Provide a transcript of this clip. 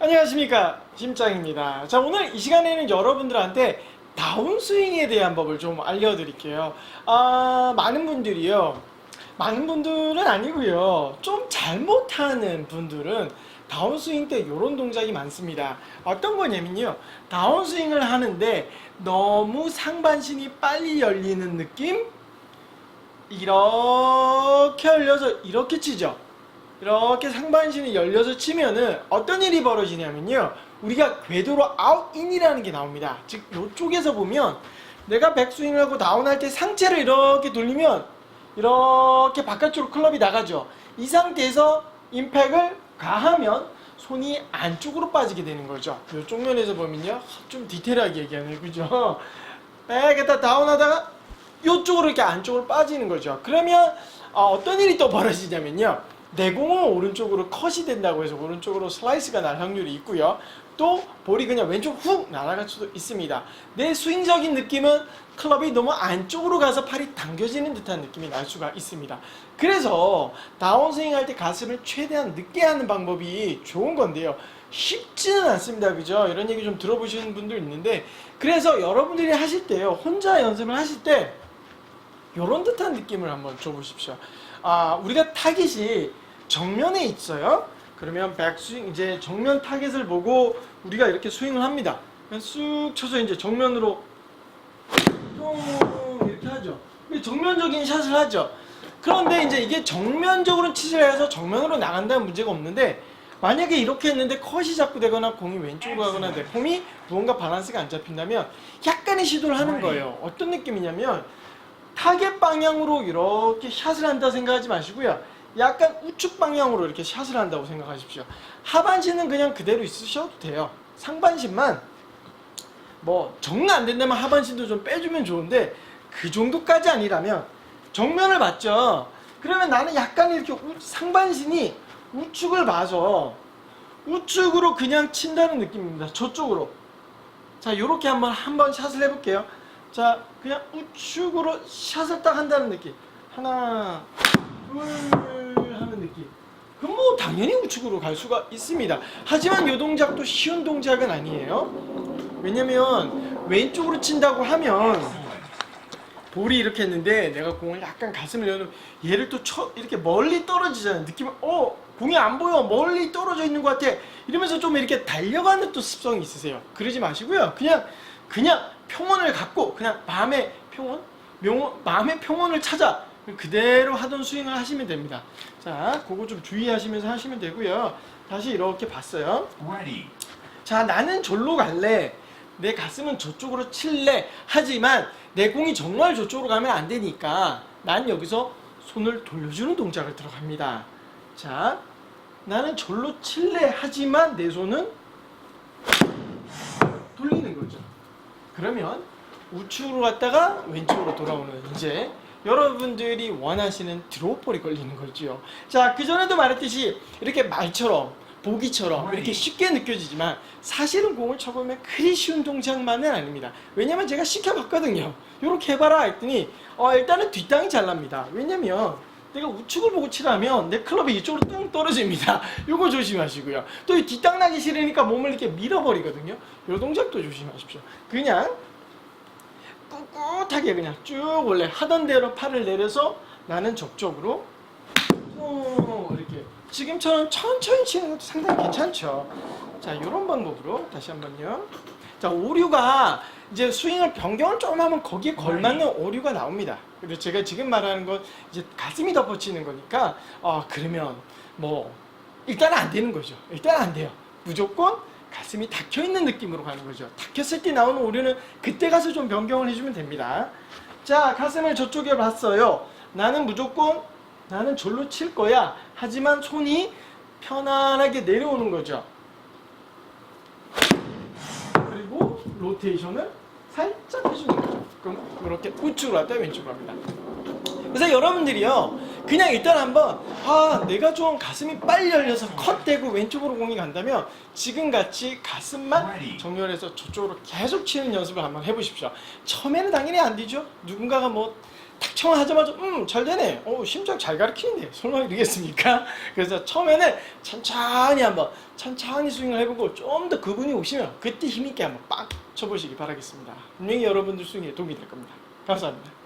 안녕하십니까. 심장입니다. 자 오늘 이 시간에는 여러분들한테 다운스윙에 대한 법을 좀 알려드릴게요. 아 많은 분들이요. 많은 분들은 아니고요. 좀 잘못하는 분들은 다운스윙 때 이런 동작이 많습니다. 어떤 거냐면요. 다운스윙을 하는데 너무 상반신이 빨리 열리는 느낌? 이렇게 열려서 이렇게 치죠 이렇게 상반신이 열려서 치면은 어떤 일이 벌어지냐면요. 우리가 궤도로 아웃인이라는 게 나옵니다. 즉 이쪽에서 보면 내가 백스윙을 하고 다운할 때 상체를 이렇게 돌리면 이렇게 바깥쪽으로 클럽이 나가죠. 이 상태에서 임팩을 가하면 손이 안쪽으로 빠지게 되는 거죠. 이쪽 면에서 보면요. 좀 디테일하게 얘기하네요. 그죠? 백에다 다운하다가 이쪽으로 이렇게 안쪽으로 빠지는 거죠. 그러면 어, 떤 일이 또 벌어지냐면요. 내 공은 오른쪽으로 컷이 된다고 해서 오른쪽으로 슬라이스가 날 확률이 있고요. 또 볼이 그냥 왼쪽 훅 날아갈 수도 있습니다. 내 스윙적인 느낌은 클럽이 너무 안쪽으로 가서 팔이 당겨지는 듯한 느낌이 날 수가 있습니다. 그래서 다운스윙 할 때 가슴을 최대한 늦게 하는 방법이 좋은 건데요. 쉽지는 않습니다. 그죠? 이런 얘기 좀 들어보시는 분들 있는데 그래서 여러분들이 하실 때요. 혼자 연습을 하실 때 이런 듯한 느낌을 한번 줘보십시오. 아, 우리가 타깃이 정면에 있어요. 그러면 백스윙 이제 정면 타깃을 보고 우리가 이렇게 스윙을 합니다. 그냥 쑥 쳐서 이제 정면으로 뿅 이렇게 하죠. 정면적인 샷을 하죠. 그런데 이제 이게 정면적으로 치질 해서 정면으로 나간다는 문제가 없는데 만약에 이렇게 했는데 컷이 자꾸 되거나 공이 왼쪽으로 가거나 내 폼이 무언가 밸런스가 안 잡힌다면 약간의 시도를 하는 거예요. 어떤 느낌이냐면 타겟 방향으로 이렇게 샷을 한다 생각하지 마시고요. 약간 우측 방향으로 이렇게 샷을 한다고 생각하십시오. 하반신은 그냥 그대로 있으셔도 돼요. 상반신만 뭐 정리 안 된다면 하반신도 좀 빼주면 좋은데 그 정도까지 아니라면 정면을 봤죠. 그러면 나는 약간 이렇게 우- 상반신이 우측을 봐서 우측으로 그냥 친다는 느낌입니다. 저쪽으로. 자, 요렇게 한번 한번 샷을 해볼게요. 자, 그냥 우측으로 샷을 딱 한다는 느낌. 하나, 둘 하는 느낌. 그럼 뭐 당연히 우측으로 갈 수가 있습니다. 하지만 이 동작도 쉬운 동작은 아니에요. 왜냐면 왼쪽으로 친다고 하면 볼이 이렇게 했는데 내가 공을 약간 가슴을 여는 얘를 또 쳐, 이렇게 멀리 떨어지잖아요. 느낌은 어 공이 안 보여 멀리 떨어져 있는 것 같아 이러면서 좀 이렇게 달려가는 또 습성이 있으세요. 그러지 마시고요. 그냥 그냥 평온을 갖고 그냥 마음의 평온, 명온, 마음의 평온을 찾아 그대로 하던 스윙을 하시면 됩니다. 자, 그거 좀 주의하시면서 하시면 되고요. 다시 이렇게 봤어요. Ready. 자, 나는 절로 갈래. 내 가슴은 저쪽으로 칠래. 하지만 내 공이 정말 저쪽으로 가면 안 되니까 난 여기서 손을 돌려주는 동작을 들어갑니다. 자, 나는 절로 칠래. 하지만 내 손은. 그러면 우측으로 갔다가 왼쪽으로 돌아오는 이제 여러분들이 원하시는 드롭볼이 걸리는 거죠. 자, 그전에도 말했듯이 이렇게 말처럼 보기처럼 이렇게 쉽게 느껴지지만 사실은 공을 쳐보면 그리 쉬운 동작만은 아닙니다. 왜냐면 제가 시켜봤거든요. 이렇게 해봐라 했더니 어, 일단은 뒷땅이 잘 납니다. 왜냐면 내가 우측을 보고 치라면 내 클럽이 이쪽으로 뚱 떨어집니다. 요거 조심하시고요. 또 이 뒷땅 나기 싫으니까 몸을 이렇게 밀어버리거든요. 요 동작도 조심하십시오. 그냥 꿋꿋하게 그냥 쭉 원래 하던 대로 팔을 내려서 나는 어, 이렇게 지금처럼 천천히 치는 것도 상당히 괜찮죠. 자, 이런 방법으로 다시 한번요. 자, 오류가 이제 스윙을 변경을 조금 하면 거기에 걸맞는 오류가 나옵니다. 근데 제가 지금 말하는 건 이제 가슴이 덮어치는 거니까 아 그러면 뭐 일단 안 되는 거죠. 일단 안 돼요. 무조건 가슴이 닫혀 있는 느낌으로 가는 거죠. 닫혔을 때 나오는 오류는 그때 가서 좀 변경을 해주면 됩니다. 자, 가슴을 저쪽에 봤어요. 나는 무조건 나는 절로 칠 거야. 하지만 손이 편안하게 내려오는 거죠. 그리고 로테이션을 살짝 해주는 거죠. 그럼 이렇게 우측으로 갔다 왼쪽으로 갑니다. 그래서 여러분들이요, 그냥 일단 한번, 아, 내가 좀 가슴이 빨리 열려서 컷되고 왼쪽으로 공이 간다면 지금 같이 가슴만 정렬해서 저쪽으로 계속 치는 연습을 한번 해보십시오. 처음에는 당연히 안 되죠. 누군가가 뭐 탁 청하자마자 음 잘 되네. 어 심장 잘 가르치는데 설마 이러겠습니까? 그래서 처음에는 천천히 한번 천천히 스윙을 해보고 좀 더 그분이 오시면 그때 힘있게 한번 빡 쳐보시기 바라겠습니다. 분명히 여러분들 스윙에 도움이 될 겁니다. 감사합니다.